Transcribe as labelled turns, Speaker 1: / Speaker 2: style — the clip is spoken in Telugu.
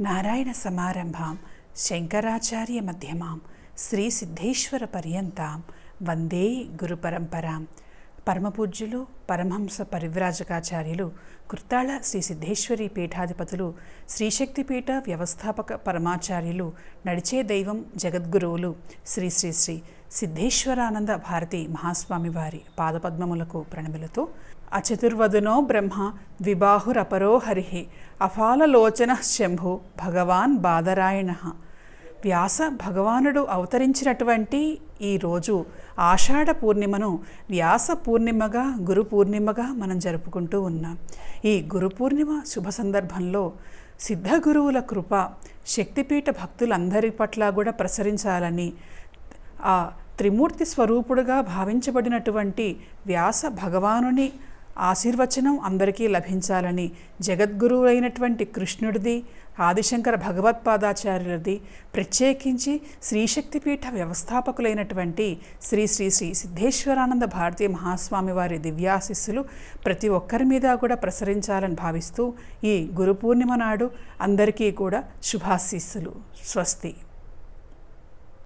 Speaker 1: నారాయణ సమారంభాం శంకరాచార్య మధ్యమాం శ్రీ సిద్ధేశ్వర పర్యంతాం వందే గురు పరంపరాం పరమపూజ్యులు పరమహంస పరివ్రాజకాచార్యులు కృత్తాళ శ్రీ సిద్ధేశ్వరి పీఠాధిపతులు శ్రీశక్తిపీఠ వ్యవస్థాపక పరమాచార్యులు నడిచే దైవం జగద్గురువులు శ్రీ శ్రీ శ్రీ సిద్ధేశ్వరానంద భారతి మహాస్వామి వారి పాదపద్మములకు ప్రణమిలతో అచతుర్వదనో బ్రహ్మ ద్విబాహురపరో హరి అఫాలలోచన శంభు భగవాన్ బాదరాయణ. వ్యాస భగవానుడు అవతరించినటువంటి ఈ రోజు ఆషాఢ పూర్ణిమను వ్యాస పూర్ణిమగా గురు పూర్ణిమగా మనం జరుపుకుంటూ ఉన్నాం. ఈ గురు పూర్ణిమ శుభ సందర్భంలో సిద్ధ గురువుల కృప శక్తిపీఠ భక్తులందరి పట్ల కూడా ప్రసరించాలని ఆ త్రిమూర్తి స్వరూపుడుగా భావించబడినటువంటి వ్యాస భగవానుని ఆశీర్వచనం అందరికీ లభించాలని జగద్గురువు అయినటువంటి కృష్ణుడిది ఆదిశంకర భగవత్పాదాచార్యులది ప్రత్యేకించి శ్రీశక్తిపీఠ వ్యవస్థాపకులైనటువంటి శ్రీ శ్రీ శ్రీ సిద్ధేశ్వరానంద భారతీయ మహాస్వామి వారి దివ్యాశిస్సులు ప్రతి ఒక్కరి మీద కూడా ప్రసరించాలని భావిస్తూ ఈ గురు పూర్ణిమ నాడు అందరికీ కూడా శుభాశీస్సులు. స్వస్తి.